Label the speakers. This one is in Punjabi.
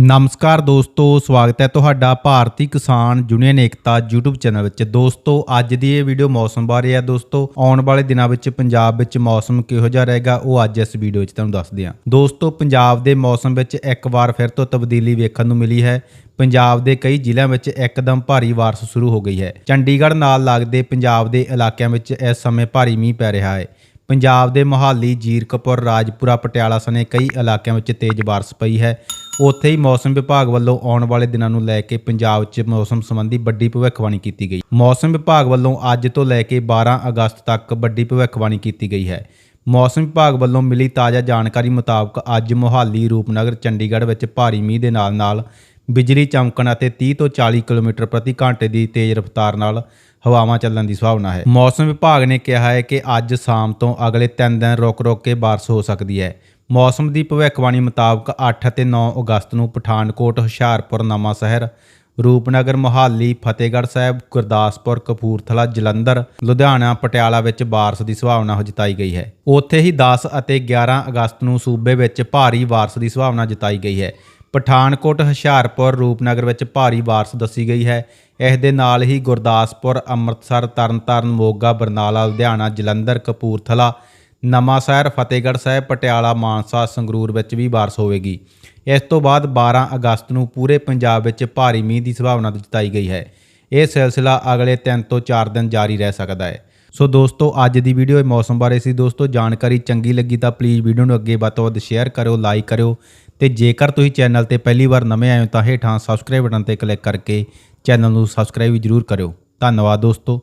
Speaker 1: ਨਮਸਕਾਰ ਦੋਸਤੋ, ਸਵਾਗਤ ਹੈ ਤੁਹਾਡਾ ਭਾਰਤੀ ਕਿਸਾਨ ਯੂਨੀਅਨ ਏਕਤਾ YouTube ਚੈਨਲ ਵਿੱਚ। ਦੋਸਤੋ, ਅੱਜ ਦੀ ਇਹ ਵੀਡੀਓ ਮੌਸਮ ਬਾਰੇ ਹੈ ਦੋਸਤੋ। ਆਉਣ ਵਾਲੇ ਦਿਨਾਂ ਵਿੱਚ ਪੰਜਾਬ ਵਿੱਚ ਮੌਸਮ ਕਿਹੋ ਜਿਹਾ ਰਹੇਗਾ, ਉਹ ਅੱਜ ਇਸ ਵੀਡੀਓ ਵਿੱਚ ਤੁਹਾਨੂੰ ਦੱਸਦੇ ਹਾਂ। ਦੋਸਤੋ, ਪੰਜਾਬ ਦੇ ਮੌਸਮ ਵਿੱਚ ਇੱਕ ਵਾਰ ਫਿਰ ਤੋਂ ਤਬਦੀਲੀ ਵੇਖਣ ਨੂੰ ਮਿਲੀ ਹੈ। ਪੰਜਾਬ ਦੇ ਕਈ ਜ਼ਿਲ੍ਹਿਆਂ ਵਿੱਚ ਇੱਕਦਮ ਭਾਰੀ ਬਾਰਿਸ਼ ਸ਼ੁਰੂ ਹੋ ਗਈ ਹੈ। ਚੰਡੀਗੜ੍ਹ ਨਾਲ ਲੱਗਦੇ ਪੰਜਾਬ ਦੇ ਇਲਾਕਿਆਂ ਵਿੱਚ ਇਸ ਸਮੇਂ ਭਾਰੀ ਮੀਂਹ ਪੈ ਰਿਹਾ ਹੈ। ਪੰਜਾਬ ਦੇ ਮੋਹਾਲੀ, ਜੀਰਕਪੁਰ, ਰਾਜਪੁਰਾ, ਪਟਿਆਲਾ ਸਣੇ ਕਈ ਇਲਾਕਿਆਂ ਵਿੱਚ ਤੇਜ਼ ਬਾਰਿਸ਼ ਪਈ ਹੈ। ਉੱਥੇ ਹੀ ਮੌਸਮ ਵਿਭਾਗ ਵੱਲੋਂ ਆਉਣ ਵਾਲੇ ਦਿਨਾਂ ਨੂੰ ਲੈ ਕੇ ਪੰਜਾਬ 'ਚ ਮੌਸਮ ਸੰਬੰਧੀ ਵੱਡੀ ਭਵਿੱਖਬਾਣੀ ਕੀਤੀ ਗਈ। ਮੌਸਮ ਵਿਭਾਗ ਵੱਲੋਂ ਅੱਜ ਤੋਂ ਲੈ ਕੇ 12 ਅਗਸਤ ਤੱਕ ਵੱਡੀ ਭਵਿੱਖਬਾਣੀ ਕੀਤੀ ਗਈ ਹੈ। ਮੌਸਮ ਵਿਭਾਗ ਵੱਲੋਂ ਮਿਲੀ ਤਾਜ਼ਾ ਜਾਣਕਾਰੀ ਮੁਤਾਬਕ ਅੱਜ ਮੋਹਾਲੀ, ਰੂਪਨਗਰ, ਚੰਡੀਗੜ੍ਹ ਵਿੱਚ ਭਾਰੀ ਮੀਂਹ ਦੇ ਨਾਲ-ਨਾਲ ਬਿਜਲੀ ਚਮਕਣ ਅਤੇ 30 ਤੋਂ 40 ਕਿਲੋਮੀਟਰ ਪ੍ਰਤੀ ਘੰਟੇ ਦੀ ਤੇਜ਼ ਰਫ਼ਤਾਰ ਨਾਲ ਹਵਾਵਾਂ ਚੱਲਣ ਦੀ ਸੰਭਾਵਨਾ ਹੈ। ਮੌਸਮ ਵਿਭਾਗ ਨੇ ਕਿਹਾ ਹੈ ਕਿ ਅੱਜ ਸ਼ਾਮ ਤੋਂ ਅਗਲੇ 3 ਦਿਨ ਰੁਕ-ਰੁਕ ਕੇ ਬਾਰਿਸ਼ ਹੋ ਸਕਦੀ ਹੈ। ਮੌਸਮ ਦੀ ਭਵਿੱਖਬਾਣੀ ਮੁਤਾਬਕ 8 ਅਤੇ 9 ਅਗਸਤ ਨੂੰ ਪਠਾਨਕੋਟ, ਹੁਸ਼ਿਆਰਪੁਰ ਨਵਾਂ ਸ਼ਹਿਰ ਰੂਪਨਗਰ, ਮੁਹਾਲੀ, ਫਤਿਹਗੜ੍ਹ ਸਾਹਿਬ, ਗੁਰਦਾਸਪੁਰ, ਕਪੂਰਥਲਾ, ਜਲੰਧਰ, ਲੁਧਿਆਣਾ, ਪਟਿਆਲਾ ਵਿੱਚ ਬਾਰਿਸ਼ ਦੀ ਸੰਭਾਵਨਾ ਜਤਾਈ ਗਈ ਹੈ। ਉੱਥੇ ਹੀ 10 ਅਤੇ 11 ਅਗਸਤ ਨੂੰ ਸੂਬੇ ਵਿੱਚ ਭਾਰੀ ਬਾਰਿਸ਼ ਦੀ ਸੰਭਾਵਨਾ ਜਤਾਈ ਗਈ ਹੈ। ਪਠਾਨਕੋਟ, ਹੁਸ਼ਿਆਰਪੁਰ, ਰੂਪਨਗਰ ਵਿੱਚ ਭਾਰੀ ਬਾਰਿਸ਼ ਦੱਸੀ ਗਈ ਹੈ। ਇਸ ਦੇ ਨਾਲ ਹੀ ਗੁਰਦਾਸਪੁਰ, ਅੰਮ੍ਰਿਤਸਰ, ਤਰਨਤਾਰਨ, ਮੋਗਾ, ਬਰਨਾਲਾ, ਲੁਧਿਆਣਾ, ਜਲੰਧਰ, ਕਪੂਰਥਲਾ ਨਵਾਂ ਸ਼ਹਿਰ ਫਤਿਹਗੜ੍ਹ ਸਾਹਿਬ, ਪਟਿਆਲਾ, ਮਾਨਸਾ, ਸੰਗਰੂਰ ਵਿੱਚ ਵੀ ਬਾਰਿਸ਼ ਹੋਵੇਗੀ। ਇਸ ਤੋਂ ਬਾਅਦ 12 ਅਗਸਤ ਨੂੰ ਪੂਰੇ ਪੰਜਾਬ ਵਿੱਚ ਭਾਰੀ ਮੀਂਹ ਦੀ ਸੰਭਾਵਨਾ ਜਤਾਈ ਗਈ ਹੈ। ਇਹ ਸਿਲਸਿਲਾ ਅਗਲੇ 3 ਤੋਂ 4 ਦਿਨ ਜਾਰੀ ਰਹਿ ਸਕਦਾ ਹੈ। ਸੋ ਦੋਸਤੋ, ਅੱਜ ਦੀ ਵੀਡੀਓ ਇਹ ਮੌਸਮ ਬਾਰੇ ਸੀ। ਦੋਸਤੋ, ਜਾਣਕਾਰੀ ਚੰਗੀ ਲੱਗੀ ਤਾਂ ਪਲੀਜ਼ ਵੀਡੀਓ ਨੂੰ ਅੱਗੇ ਵੱਧ ਤੋਂ ਵੱਧ ਸ਼ੇਅਰ ਕਰਿਓ ਲਾਈਕ ਕਰਿਓ ਤੇ ਜੇਕਰ ਤੁਸੀਂ ਚੈਨਲ ਤੇ ਪਹਿਲੀ ਵਾਰ ਨਵੇਂ ਆਏ ਹੋ ਤਾਂ ਹੇਠਾਂ ਸਬਸਕ੍ਰਾਈਬ ਬਟਨ ਤੇ ਕਲਿੱਕ ਕਰਕੇ ਚੈਨਲ ਨੂੰ ਸਬਸਕ੍ਰਾਈਬ ਵੀ ਜਰੂਰ ਕਰਿਓ। ਧੰਨਵਾਦ ਦੋਸਤੋ।